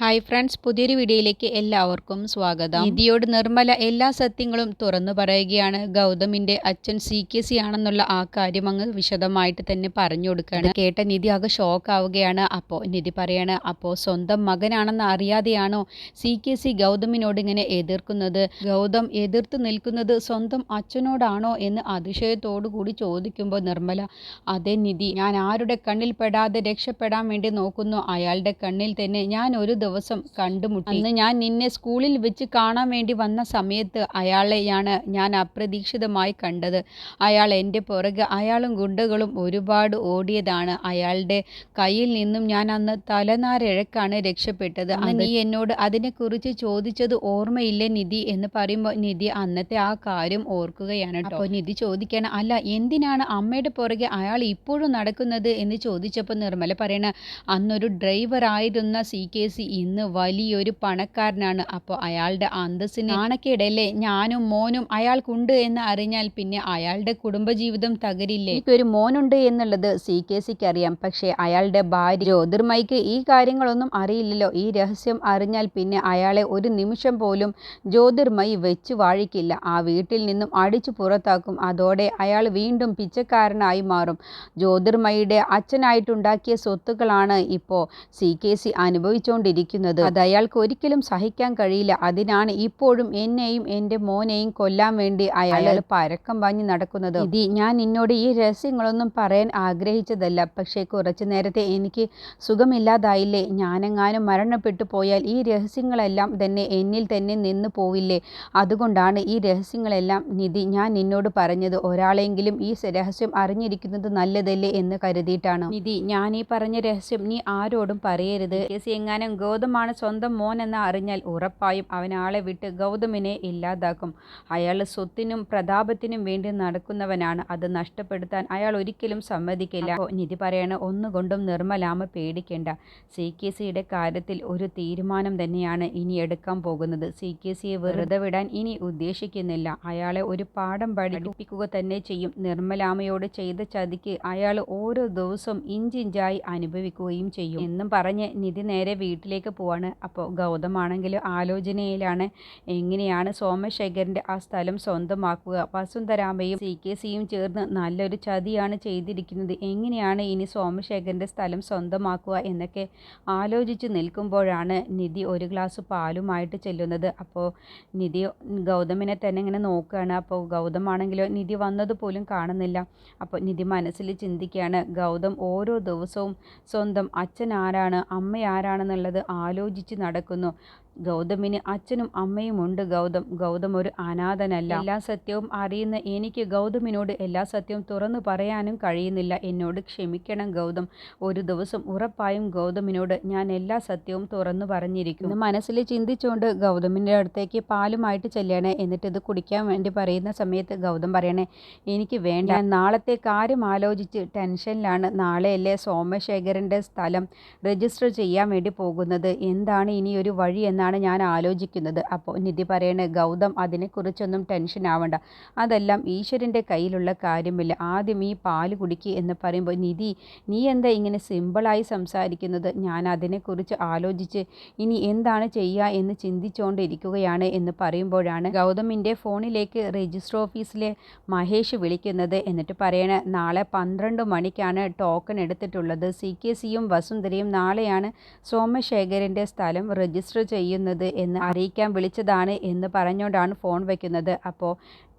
Hi friends പുതിയൊരു വീഡിയോയിലേക്ക് എല്ലാവർക്കും സ്വാഗതം. നിധിയോട് നിർമ്മല എല്ലാ സത്യങ്ങളും തുറന്നു പറയുകയാണ്. ഗൗതമിന്റെ അച്ഛൻ സി കെ സി ആണെന്നുള്ള ആ കാര്യം അങ്ങ് വിശദമായിട്ട് തന്നെ പറഞ്ഞു കൊടുക്കുകയാണ്. കേട്ട നിധി ആകെ ഷോക്ക് ആവുകയാണ് അപ്പോൾ നിധി പറയാണ് അപ്പോൾ സ്വന്തം മകനാണെന്ന് അറിയാതെയാണോ സി കെ സി ഗൗതമിനോട് ഇങ്ങനെ എതിർക്കുന്നത്? ഗൗതം എതിർത്ത് നിൽക്കുന്നത് സ്വന്തം അച്ഛനോടാണോ? എന്ന് അതിശയത്തോടു കൂടി ചോദിക്കുമ്പോൾ നിർമ്മല അതേ നിധി ഞാൻ ആരുടെ കണ്ണിൽ പെടാതെ രക്ഷപ്പെടാൻ വേണ്ടി നോക്കുന്നു. അയാളുടെ കണ്ണിൽ തന്നെ ഞാൻ ഒരു ദിവസം കണ്ടുമുട്ടി. അന്ന് ഞാൻ നിന്നെ സ്കൂളിൽ വെച്ച് കാണാൻ വേണ്ടി വന്ന സമയത്ത് അയാളെയാണ് ഞാൻ അപ്രതീക്ഷിതമായി കണ്ടത്. അയാൾ എന്റെ പുറകെ അയാളും ഗുണ്ടകളും ഒരുപാട് ഓടിയതാണ്. അയാളുടെ കയ്യിൽ നിന്നും ഞാൻ അന്ന് തലനാരിഴക്കാണ് രക്ഷപ്പെട്ടത്. അന്ന് നീ എന്നോട് അതിനെക്കുറിച്ച് ചോദിച്ചത് ഓർമ്മയില്ലേ നിധി എന്ന് പറയുമ്പോൾ നിധി അന്നത്തെ ആ കാര്യം ഓർക്കുകയാണ് കേട്ടോ അപ്പോൾ നിധി ചോദിക്കണം അല്ല എന്തിനാണ് അമ്മയുടെ പുറകെ അയാൾ ഇപ്പോഴും നടക്കുന്നത്? എന്ന് ചോദിച്ചപ്പോൾ നിർമ്മല പറയണ അന്നൊരു ഡ്രൈവർ ആയിരുന്ന സി കെ സി ഇന്ന് വലിയൊരു പണക്കാരനാണ്. അപ്പോൾ അയാളുടെ അന്തസ്സിന് നാണക്കേടല്ലേ? ഞാനും മോനും അയാൾക്കുണ്ട് എന്ന് അറിഞ്ഞാൽ പിന്നെ അയാളുടെ കുടുംബജീവിതം തകരില്ലേ? എനിക്കൊരു മോനുണ്ട് എന്നുള്ളത് സി കെ സിക്ക് അറിയാം. പക്ഷേ അയാളുടെ ഭാര്യ ജ്യോതിർമയ്ക്ക് ഈ കാര്യങ്ങളൊന്നും അറിയില്ലല്ലോ. ഈ രഹസ്യം അറിഞ്ഞാൽ പിന്നെ അയാളെ ഒരു നിമിഷം പോലും ജ്യോതിർമയി വെച്ച് വാഴിക്കില്ല. ആ വീട്ടിൽ നിന്നും അടിച്ചു പുറത്താക്കും. അതോടെ അയാൾ വീണ്ടും പിച്ചക്കാരനായി മാറും. ജ്യോതിർമയുടെ അച്ഛനായിട്ടുണ്ടാക്കിയ സ്വത്തുക്കളാണ് ഇപ്പോൾ സി കെ സി അനുഭവിച്ചുകൊണ്ടിരിക്കുന്നത് അത് അയാൾക്ക് ഒരിക്കലും സഹിക്കാൻ കഴിയില്ല. അതിനാണ് ഇപ്പോഴും എന്നെയും എന്റെ മോനെയും കൊല്ലാൻ വേണ്ടി അയാൾ പരക്കം പാഞ്ഞ് നടക്കുന്നത്. ഇതി ഞാൻ നിന്നോട് ഈ രഹസ്യങ്ങളൊന്നും പറയാൻ ആഗ്രഹിച്ചതല്ല. പക്ഷേ കുറച്ചു നേരത്തെ എനിക്ക് സുഖമില്ലാതായില്ലേ? ഞാനെങ്ങാനും മരണപ്പെട്ടു പോയാൽ ഈ രഹസ്യങ്ങളെല്ലാം തന്നെ എന്നിൽ തന്നെ നിന്ന് പോവില്ലേ? അതുകൊണ്ടാണ് ഈ രഹസ്യങ്ങളെല്ലാം നിധി ഞാൻ നിന്നോട് പറഞ്ഞത്. ഒരാളെങ്കിലും ഈ രഹസ്യം അറിഞ്ഞിരിക്കുന്നത് നല്ലതല്ലേ എന്ന് കരുതിയിട്ടാണ്. നിധി ഞാൻ ഈ പറഞ്ഞ രഹസ്യം നീ ആരോടും പറയരുത്. കേസി എങ്ങാനും ഗൗതമാണ് സ്വന്തം മോൻ എന്ന് അറിഞ്ഞാൽ ഉറപ്പായും അവൻ ആളെ വിട്ട് ഗൗതമിനെ ഇല്ലാതാക്കും. അയാൾ സ്വത്തിനും പ്രതാപത്തിനും വേണ്ടി നടക്കുന്നവനാണ്. അത് നഷ്ടപ്പെടുത്താൻ അയാൾ ഒരിക്കലും സമ്മതിക്കില്ല. നിധി പറയണ ഒന്നുകൊണ്ടും നിർമ്മലാമ പേടിക്കേണ്ട. സി കെ സിയുടെ കാര്യത്തിൽ ഒരു തീരുമാനം തന്നെയാണ് ഇനി എടുക്കാൻ പോകുന്നത്. സി കെ സിയെ വെറുതെ വിടാൻ ഇനി ഉദ്ദേശിക്കുന്നില്ല. അയാളെ ഒരു പാഠം പഠിപ്പിക്കുക തന്നെ ചെയ്യും. നിർമ്മലാമയോട് ചെയ്ത ചതിക്ക് അയാൾ ഓരോ ദിവസവും ഇഞ്ചിഞ്ചായി അനുഭവിക്കുകയും ചെയ്യും. എന്നും പറഞ്ഞ് നിധി നേരെ വീട്ടിലേക്ക് പോവാണ്. അപ്പോൾ ഗൗതമാണെങ്കിൽ ആലോചനയിലാണ് എങ്ങനെയാണ് സോമശേഖരന്റെ ആ സ്ഥലം സ്വന്തമാക്കുക. വസുന്ധരാമയും സി കെ സിയും ചേർന്ന് നല്ലൊരു ചതിയാണ് ചെയ്തിരിക്കുന്നത്. എങ്ങനെയാണ് ഇനി സോമശേഖരന്റെ സ്ഥലം സ്വന്തമാക്കുക എന്നൊക്കെ ആലോചിച്ച് നിൽക്കുമ്പോഴാണ് നിധി ഒരു ഗ്ലാസ് പാലുമായിട്ട് ചെല്ലുന്നത്. അപ്പോൾ നിധി ഗൗതമിനെ തന്നെ ഇങ്ങനെ നോക്കുകയാണ്. അപ്പോൾ ഗൗതമാണെങ്കിലോ നിധി വന്നത് പോലും കാണുന്നില്ല. അപ്പോൾ നിധി മനസ്സിൽ ചിന്തിക്കുകയാണ് ഗൗതം ഓരോ ദിവസവും സ്വന്തം അച്ഛൻ ആരാണ് അമ്മ ആരാണെന്നുള്ളത് ആലോചിച്ച് നടക്കുന്നു. ഗൗതമിന് അച്ഛനും അമ്മയും ഉണ്ട്. ഗൗതം ഗൗതം ഒരു അനാഥനല്ല. എല്ലാ സത്യവും അറിയുന്ന എനിക്ക് ഗൗതമിനോട് എല്ലാ സത്യവും തുറന്നു പറയാനും കഴിയുന്നില്ല. എന്നോട് ക്ഷമിക്കണം ഗൗതം. ഒരു ദിവസം ഉറപ്പായും ഗൗതമിനോട് ഞാൻ എല്ലാ സത്യവും തുറന്നു പറഞ്ഞിരിക്കും. മനസ്സിൽ ചിന്തിച്ചുകൊണ്ട് ഗൗതമിന്റെ അടുത്തേക്ക് പാലുമായിട്ട് ചെല്ലണേ. എന്നിട്ട് ഇത് കുടിക്കാൻ വേണ്ടി പറയുന്ന സമയത്ത് ഗൗതം പറയണേ എനിക്ക് വേണ്ട. നാളത്തെ കാര്യം ആലോചിച്ച് ടെൻഷനിലാണ്. നാളെയല്ലേ സോമശേഖരന്റെ സ്ഥലം രജിസ്റ്റർ ചെയ്യാൻ വേണ്ടി പോകുന്നത്. എന്താണ് ഇനിയൊരു വഴി? എന്നാണ് ഞാൻ ആലോചിക്കുന്നത്. അപ്പോൾ നിധി പറയണേ ഗൗതം അതിനെക്കുറിച്ചൊന്നും ടെൻഷൻ ആവണ്ട. അതെല്ലാം ഈശ്വരന്റെ കയ്യിലുള്ള കാര്യമില്ല. ആദ്യം ഈ പാൽ കുടിക്കുക എന്ന് പറയുമ്പോൾ നിധി നീ എന്താ ഇങ്ങനെ സിമ്പിളായി സംസാരിക്കുന്നത്? ഞാൻ അതിനെക്കുറിച്ച് ആലോചിച്ച് ഇനി എന്താണ് ചെയ്യുക എന്ന് ചിന്തിച്ചുകൊണ്ടിരിക്കുകയാണ് എന്ന് പറയുമ്പോഴാണ് ഗൗതമിന്റെ ഫോണിലേക്ക് രജിസ്റ്റർ ഓഫീസിലെ മഹേഷ് വിളിക്കുന്നത്. എന്നിട്ട് പറയണ നാളെ പന്ത്രണ്ട് മണിക്കാണ് ടോക്കൺ എടുത്തിട്ടുള്ളത്. സി കെ സിയും വസുന്ധരയും നാളെയാണ് സോമശേഖരന്റെ സ്ഥലം രജിസ്റ്റർ ചെയ്യുന്നത് എന്ന് അറിയിക്കാൻ വിളിച്ചതാണ് എന്ന് പറഞ്ഞുകൊണ്ടാണ് ഫോൺ വയ്ക്കുന്നത് അപ്പോൾ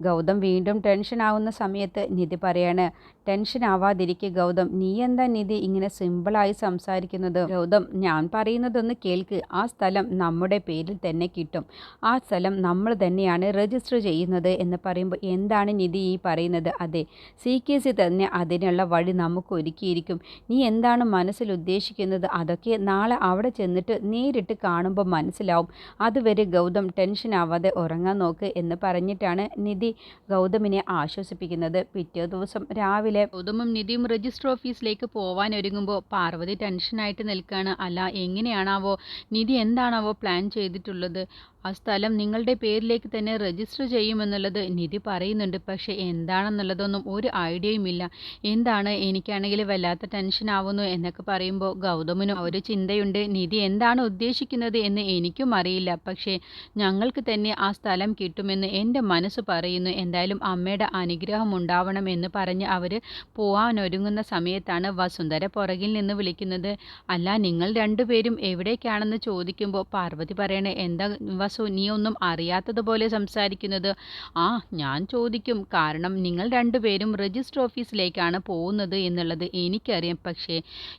ഗൗതം വീണ്ടും ടെൻഷൻ ആവുന്ന സമയത്ത് നിധി പറയാണ് ടെൻഷൻ ആവാതിരിക്കുക ഗൗതം നീ എന്താ നിധി ഇങ്ങനെ സിമ്പിളായി സംസാരിക്കുന്നത്? ഗൗതം ഞാൻ പറയുന്നതൊന്ന് കേൾക്ക്. ആ സ്ഥലം നമ്മുടെ പേരിൽ തന്നെ കിട്ടും. ആ സ്ഥലം നമ്മൾ തന്നെയാണ് രജിസ്റ്റർ ചെയ്യുന്നത് എന്ന് പറയുമ്പോൾ എന്താണ് നിധി ഈ പറയുന്നത്? അതെ സി കെ സി തന്നെ അതിനുള്ള വഴി നമുക്ക് ഒരുക്കിയിരിക്കും. നീ എന്താണ് മനസ്സിൽ ഉദ്ദേശിക്കുന്നത്? അതൊക്കെ നാളെ അവിടെ ചെന്നിട്ട് നേരിട്ട് കാണുമ്പോൾ മനസ്സിലാവും. അതുവരെ ഗൗതം ടെൻഷൻ ആവാതെ ഉറങ്ങാൻ നോക്ക് എന്ന് പറഞ്ഞിട്ടാണ് നിധി ഗൗതമിനെ ആശ്വസിപ്പിക്കുന്നത്. പിറ്റേ ദിവസം രാവിലെ ഗൗതമും നിധിയും രജിസ്റ്റർ ഓഫീസിലേക്ക് പോവാൻ ഒരുങ്ങുമ്പോൾ പാർവതി ടെൻഷനായിട്ട് നിൽക്കുകയാണ് അല്ല എങ്ങനെയാണാവോ? നിധി എന്താണാവോ പ്ലാൻ ചെയ്തിട്ടുള്ളത്? ആ സ്ഥലം നിങ്ങളുടെ പേരിലേക്ക് തന്നെ രജിസ്റ്റർ ചെയ്യുമെന്നുള്ളത് നിധി പറയുന്നുണ്ട്. പക്ഷേ എന്താണെന്നുള്ളതൊന്നും ഒരു ഐഡിയയും ഇല്ല. എന്താണ്? എനിക്കാണെങ്കിൽ വല്ലാത്ത ടെൻഷൻ ആവുന്നു എന്നൊക്കെ പറയുമ്പോൾ ഗൗതമിനും ഒരു ചിന്തയുണ്ട്. നിധി എന്താണ് ഉദ്ദേശിക്കുന്നത് എന്ന് എനിക്കും അറിയില്ല. പക്ഷേ ഞങ്ങൾക്ക് തന്നെ ആ സ്ഥലം കിട്ടുമെന്ന് എന്റെ മനസ്സ് പറയുന്നു. എന്തായാലും അമ്മയുടെ അനുഗ്രഹം ഉണ്ടാവണം എന്ന് പറഞ്ഞ് അവർ പോവാനൊരുങ്ങുന്ന സമയത്താണ് വസുന്ധര പുറകിൽ നിന്ന് വിളിക്കുന്നത്. അല്ല നിങ്ങൾ രണ്ടുപേരും എവിടേക്കാണെന്ന് ചോദിക്കുമ്പോൾ പാർവതി പറയണേ എന്താ വസു നീ ഒന്നും അറിയാത്തതുപോലെ സംസാരിക്കുന്നത്? ആ ഞാൻ ചോദിക്കും. കാരണം നിങ്ങൾ രണ്ടുപേരും രജിസ്റ്റർ ഓഫീസിലേക്കാണ് പോകുന്നത് എന്നുള്ളത് എനിക്കറിയാം. പക്ഷേ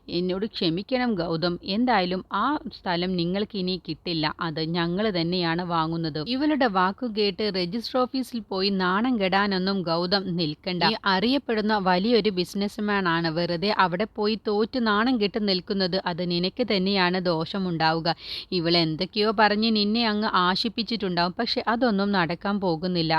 എന്നോട് ക്ഷമിക്കണം ഗൗതം. എന്തായാലും ആ സ്ഥലം നിങ്ങൾക്ക് ഇനി കിട്ടില്ല അത് ഞങ്ങൾ തന്നെയാണ് വാങ്ങുന്നത്. ഇവളുടെ വാക്കു കേട്ട് രജിസ്റ്റർ ഓഫീസിൽ പോയി നാണം കെടാനൊന്നും ഗൗതം നിൽക്കണ്ട. ഈ അറിയപ്പെടുന്ന വലിയൊരു ബിസിനസ്മാൻ ആണ്. വെറുതെ അവിടെ പോയി തോറ്റ് നാണം കെട്ട് നിൽക്കുന്നത് അത് നിനക്ക് തന്നെയാണ് ദോഷമുണ്ടാവുക. ഇവൾ എന്തൊക്കെയോ പറഞ്ഞ് നിന്നെ അങ്ങ് ആശിപ്പിച്ചിട്ടുണ്ടാവും. പക്ഷെ അതൊന്നും നടക്കാൻ പോകുന്നില്ല.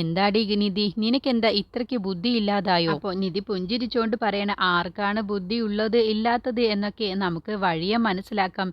എന്താടി നിധി നിനക്കെന്താ ഇത്രയ്ക്ക് ബുദ്ധി ഇല്ലാതായോ അപ്പോൾ നിധി പുഞ്ചിരിച്ചുകൊണ്ട് പറയണ ആർക്കാണ് ബുദ്ധി ഉള്ളത് ഇല്ലാത്തത് എന്നൊക്കെ നമുക്ക് വഴിയെ മനസ്സിലാക്കാം.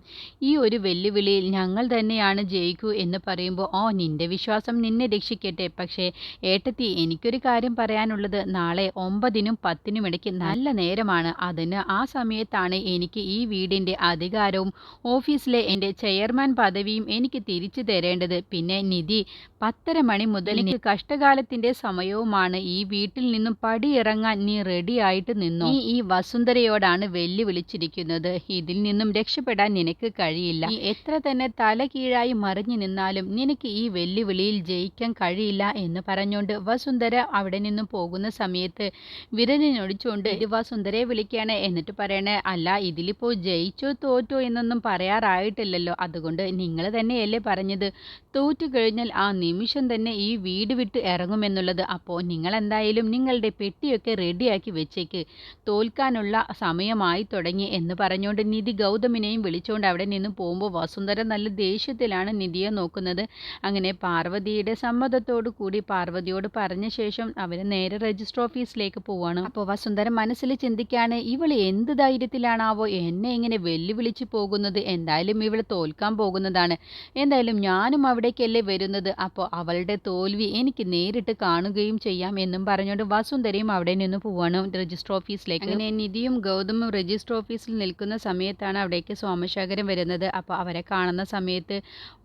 ഈ ഒരു വെല്ലുവിളിയിൽ ഞങ്ങൾ തന്നെയാണ് ജയിക്കൂ എന്ന് പറയുമ്പോൾ ഓ നിന്റെ വിശ്വാസം നിന്നെ രക്ഷിക്കട്ടെ. പക്ഷേ ഏട്ടത്തി എനിക്കൊരു കാര്യം പറയാനുള്ളത്. നാളെ ഒമ്പതിനും പത്തിനും ഇടയ്ക്ക് നല്ല നേരമാണ്. അതിന് ആ സമയത്താണ് എനിക്ക് ഈ വീടിന്റെ അധികാരവും ഓഫീസിലെ എന്റെ ചെയർമാൻ പദവിയും എനിക്ക് തിരിച്ചു തരേണ്ടത്. പിന്നെ നിധി പത്തര മണി മുതൽ എനിക്ക് കഷ്ടകാലത്തിന്റെ സമയവുമാണ്. ഈ വീട്ടിൽ നിന്നും പടിയിറങ്ങാൻ നീ റെഡിയായിട്ട് നിന്നു? നീ ഈ വസുന്ധരയോടാണ് വെല്ലുവിളിച്ചിരിക്കുന്നത്. ഇതിൽ നിന്നും രക്ഷപ്പെടാൻ നിനക്ക് കഴിയില്ല. എത്ര തന്നെ തല കീഴായി മറിഞ്ഞു നിന്നാലും നിനക്ക് ഈ വെല്ലുവിളിയിൽ ജയിക്കാൻ കഴിയില്ല എന്ന് പറഞ്ഞുകൊണ്ട് വസുന്ധര അവിടെ നിന്നും പോകുന്ന സമയത്ത് വിരലിനൊടിച്ചുകൊണ്ട് വസുന്ധരയെ വിളിക്കുകയാണ് എന്നിട്ട് പറയണേ അല്ല ഇതിലിപ്പോ ജയിച്ചോ തോറ്റോ എന്നൊന്നും പറയാറായിട്ടില്ലല്ലോ. അതുകൊണ്ട് നിങ്ങൾ തന്നെയല്ലേ പറഞ്ഞത്. തോറ്റു കഴിഞ്ഞാൽ ആ നിമിഷം തന്നെ ഈ വീട് വിട്ട് ഇറങ്ങുമെന്നുള്ളത്. അപ്പോൾ നിങ്ങൾ എന്തായാലും നിങ്ങളുടെ പെട്ടിയൊക്കെ റെഡിയാക്കി വെച്ചേക്ക്. തോൽക്കാനുള്ള സമയമായി തുടങ്ങി എന്ന് പറഞ്ഞുകൊണ്ട് നിധി ഗൗതമിനെയും വിളിച്ചുകൊണ്ട് അവിടെ നിന്ന് പോകുമ്പോൾ വസുന്ധര നല്ല ദേഷ്യത്തിലാണ് നിധിയെ നോക്കുന്നത്. അങ്ങനെ പാർവതിയുടെ സമ്മതത്തോടു കൂടി പാർവതിയോട് പറഞ്ഞ ശേഷം അവർ നേരെ രജിസ്റ്റർ ഓഫീസിലേക്ക് പോവാണ്. അപ്പോൾ വസുന്ധര മനസ്സിൽ ചിന്തിക്കാണ് ഇവൾ എന്ത് ധൈര്യത്തിലാണാവോ? എന്നെ ഇങ്ങനെ വെല്ലുവിളിച്ച് പോകുന്നത്. എന്തായാലും ഇവൾ തോൽക്കാൻ പോകുന്നതാണ്. എന്തായാലും ഞാനും അവിടേക്കല്ലേ വരുന്നത്. അപ്പോൾ അവളുടെ തോൽവി എനിക്ക് നേരിട്ട് കാണുകയും ചെയ്യാം എന്നും പറഞ്ഞുകൊണ്ട് വസുന്ധരയും അവിടെ നിന്ന് പോവാണ് രജിസ്റ്റർ ഓഫീസിലേക്ക്. അങ്ങനെ നിധിയും ഗൗതമും രജിസ്റ്റർ ഓഫീസിൽ നിൽക്കുന്ന സമയത്താണ് അവിടേക്ക് സോമശേഖരൻ വരുന്നത്. അപ്പോൾ അവരെ കാണുന്ന സമയത്ത്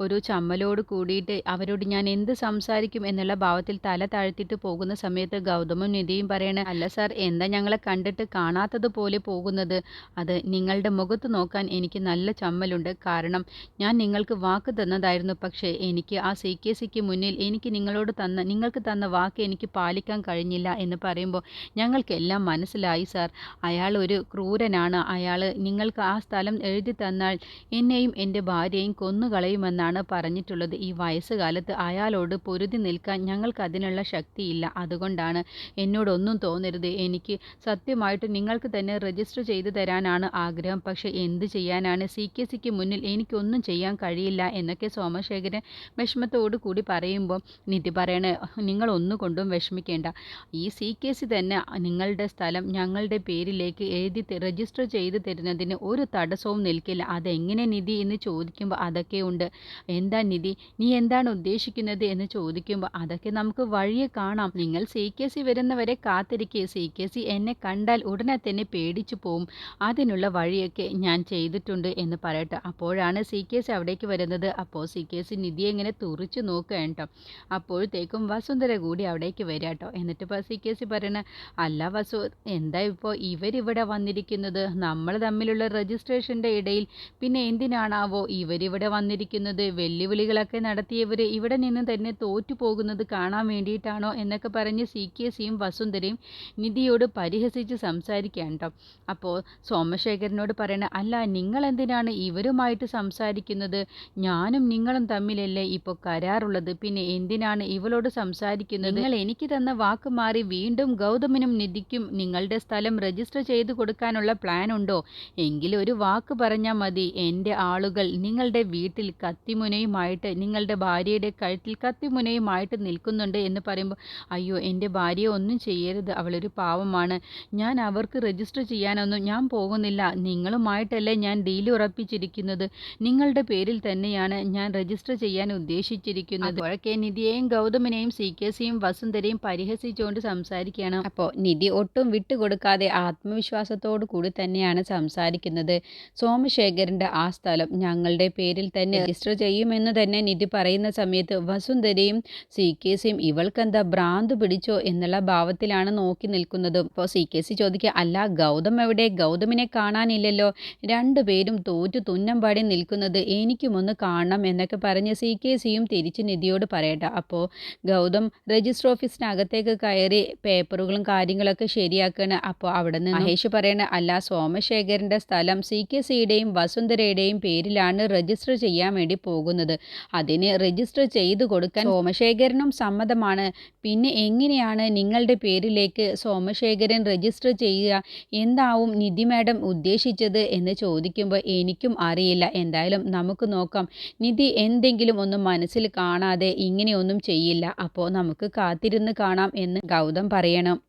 ഒരു ചമ്മലോട് കൂടിയിട്ട് അവരോട് ഞാൻ എന്ത് സംസാരിക്കും എന്നുള്ള ഭാവത്തിൽ തല താഴ്ത്തിയിട്ട് പോകുന്ന സമയത്ത് ഗൗതമും നിധിയും പറയണ അല്ല സാർ എന്താ ഞങ്ങളെ കണ്ടിട്ട് കാണാത്തതുപോലെ പോകുന്നത്? അത് നിങ്ങളുടെ മുഖത്ത് നോക്കാൻ എനിക്ക് നല്ല ചമ്മലുണ്ട്. കാരണം ഞാൻ നിങ്ങൾക്ക് വാക്ക് തന്നതായിരുന്നു. പക്ഷേ എനിക്ക് ആ സി കെ സിക്ക് മുന്നിൽ എനിക്ക് നിങ്ങളോട് തന്ന നിങ്ങൾക്ക് തന്ന വാക്ക് എനിക്ക് പാലിക്കാൻ കഴിഞ്ഞില്ല എന്ന് പറയുമ്പോൾ ഞങ്ങൾക്കെല്ലാം മനസ്സിലായി സാർ. അയാൾ ഒരു ക്രൂരനാണ്. അയാൾ നിങ്ങൾക്ക് ആ സ്ഥലം എഴുതി തന്നാൽ എന്നെയും എന്റെ ഭാര്യയും കൊന്നുകളയുമെന്നാണ് പറഞ്ഞിട്ടുള്ളത്. ഈ വയസ്സുകാലത്ത് അയാളോട് പൊരുതി നിൽക്കാൻ ഞങ്ങൾക്ക് അതിനുള്ള ശക്തിയില്ല. അതുകൊണ്ടാണ് എന്നോടൊന്നും തോന്നരുത്. എനിക്ക് സത്യമായിട്ട് നിങ്ങൾക്ക് തന്നെ രജിസ്റ്റർ ചെയ്തു തരാനാണ് ആഗ്രഹം. പക്ഷേ എന്ത് ചെയ്യാനാണ്? സി കെ സിക്ക് മുന്നിൽ എനിക്കൊന്നും ചെയ്യാൻ കഴിയില്ല എന്നൊക്കെ സോമശേഖരൻ വിഷമത്തോടു കൂടി പറയുമ്പോൾ നിധി പറയണേ നിങ്ങൾ ഒന്നുകൊണ്ടും വിഷമിക്കേണ്ട. ഈ സി കെ സി തന്നെ നിങ്ങളുടെ സ്ഥലം ഞങ്ങളുടെ പേരിലേക്ക് എഴുതി രജിസ്റ്റർ ചെയ്ത് തരുന്നതിന് ഒരു തടസ്സവും നിൽക്കില്ല. അതെങ്ങനെ നിധി എന്ന് ചോദിക്കുമ്പോൾ അതൊക്കെ ഉണ്ട്. എന്താ നിധി? നീ എന്താണ് ഉദ്ദേശിക്കുന്നത് എന്ന് ചോദിക്കുമ്പോൾ അതൊക്കെ നമുക്ക് വഴിയെ കാണാം. നിങ്ങൾ സി കെ സി വരുന്നവരെ കാത്തിരിക്കുക സി കെ സി എന്നെ കണ്ടാൽ ഉടനെ തന്നെ പേടിച്ചു പോവും. അതിനുള്ള വഴിയൊക്കെ ഞാൻ ചെയ്തിട്ടുണ്ട് എന്ന് പറയട്ടെ. അപ്പോഴാണ് സി കെ സി അവിടേക്ക് വരുന്നത്. അപ്പോൾ സി കെ സി നിധി എങ്ങനെ തുറിച്ചു നോക്കുക കേട്ടോ. അപ്പോഴത്തേക്കും വസുന്ധര കൂടി അവിടേക്ക് വരിക കേട്ടോ. എന്നിട്ട് ഇപ്പോൾ സി കെ സി പറയണ അല്ല വസു എന്താ ഇപ്പോൾ ഇവരിവിടെ വന്നിരിക്കുന്നത്? നമ്മൾ തമ്മിലുള്ള രജിസ്ട്രേഷന്റെ ഇടയിൽ പിന്നെ എന്തിനാണാവോ ഇവരിവിടെ വന്നിരിക്കുന്നത് വെല്ലുവിളികളൊക്കെ നടത്തിയവർ ഇവിടെ നിന്ന് തന്നെ തോറ്റു പോകുന്നത് കാണാൻ വേണ്ടിയിട്ടാണോ എന്നൊക്കെ പറഞ്ഞ് സി കെ സിയും വസുന്ധരയും നിധിയോട് പരിഹസിച്ച് സംസാരിക്കുകയാണ് കേട്ടോ അപ്പോൾ സോമശേഖരനോട് പറയണ അല്ല നിങ്ങൾ എന്തിനാണ് ഇവരുമായിട്ട് സംസാരിക്കുന്നത്? ഞാനും നിങ്ങളും തമ്മിലല്ലേ ഇപ്പോൾ കരാറുള്ളത്? പിന്നെ എന്തിനാണ് ഇവളോട് സംസാരിക്കുന്നത്? നിങ്ങൾ എനിക്ക് തന്ന വാക്ക് മാറി വീണ്ടും ഗൗതമിനും നിധിക്കും നിങ്ങളുടെ സ്ഥലം രജിസ്റ്റർ ചെയ്തു കൊടുക്കാനുള്ള പ്ലാൻ ഉണ്ടോ? എങ്കിൽ ഒരു വാക്ക് പറഞ്ഞാൽ മതി. എന്റെ ആളുകൾ നിങ്ങളുടെ വീട്ടിൽ കത്തിമുനയുമായിട്ട് നിങ്ങളുടെ ഭാര്യയുടെ കഴുത്തിൽ കത്തിമുനയുമായിട്ട് നിൽക്കുന്നുണ്ട് എന്ന് പറയുമ്പോൾ അയ്യോ എന്റെ ഭാര്യ ഒന്നും ചെയ്യരുത്. അവളൊരു പാവമാണ്. ഞാൻ അവർക്ക് രജിസ്റ്റർ ചെയ്യാനൊന്നും ഞാൻ പോകുന്നില്ല. നിങ്ങളുമായിട്ടല്ലേ ഞാൻ ഡീൽ ഉറപ്പിച്ചിരിക്കുന്നത്? നിങ്ങളുടെ പേരിൽ തന്നെയാണ് ഞാൻ രജിസ്റ്റർ ചെയ്യാൻ ഉദ്ദേശിച്ചിരിക്കുന്നത്. വഴക്കെ നിധിയെയും ഗൗതമിനെയും സി കെ സിയും വസുന്ധരയും പരിഹസിച്ചുകൊണ്ട് സംസാരിക്കുകയാണ്. അപ്പോൾ നിധി ഒട്ടും വിട്ടുകൊടുക്കാതെ ആത്മവിശ്വാസത്തോടു കൂടി തന്നെയാണ് സംസാരിക്കുന്നത്. സോമശേഖരന്റെ ആ സ്ഥലം ഞങ്ങളുടെ പേരിൽ തന്നെ രജിസ്റ്റർ ചെയ്യുമെന്ന് തന്നെ നിധി പറയുന്ന സമയത്ത് വസുന്ധരയും സി കെ സിയും ഇവൾക്കെന്താ ഭ്രാന്ത് പിടിച്ചോ എന്നുള്ള ഭാവത്തിലാണ് നോക്കി നിൽക്കുന്നത്. അപ്പോൾ സി കെ സി ചോദിക്കുക അല്ല ഗൗതം എവിടെ? ഗൗതമിനെ കാണാനില്ലല്ലോ. രണ്ടുപേരും തോറ്റു തുന്നം പാടി നിൽക്കുന്നത് എനിക്കുമൊന്ന് കാണണം എന്നൊക്കെ പറഞ്ഞ് സി കെ സിയും തിരിച്ച് നിധിയോട് പറയട്ടെ. അപ്പോൾ ഗൗതം രജിസ്റ്റർ ഓഫീസിനകത്തേക്ക് കയറി പേപ്പറുകളും കാര്യങ്ങളൊക്കെ ശരിയാക്കുകയാണ് അപ്പോൾ അവിടെ നിന്ന് മഹേഷ് പറയണ അല്ല സോമശേഖരന്റെ സ്ഥലം സി കെ സിയുടെയും വസുന്ധരയുടെയും പേരിലാണ് രജിസ്റ്റർ ചെയ്യാൻ വേണ്ടി പോകുന്നത്. അതിന് രജിസ്റ്റർ ചെയ്തു കൊടുക്കാൻ സോമശേഖരനും സമ്മതമാണ്. പിന്നെ എങ്ങനെയാണ് നിങ്ങളുടെ പേരിലേക്ക് സോമശേഖരൻ രജിസ്റ്റർ ചെയ്യുക? എന്താവും നിധി മാഡം ഉദ്ദേശിച്ചത് എന്ന് ചോദിക്കുമ്പോൾ എനിക്കും അറിയില്ല. എന്തായാലും നമുക്ക് നോക്കാം. നിധി എന്തെങ്കിലും ഒന്നും മനസ്സിൽ കാണാതെ ഇങ്ങനെയൊന്നും ചെയ്യില്ല. അപ്പോൾ നമുക്ക് കാത്തിരുന്ന് കാണാം എന്ന് ഗൗതം പറയണം.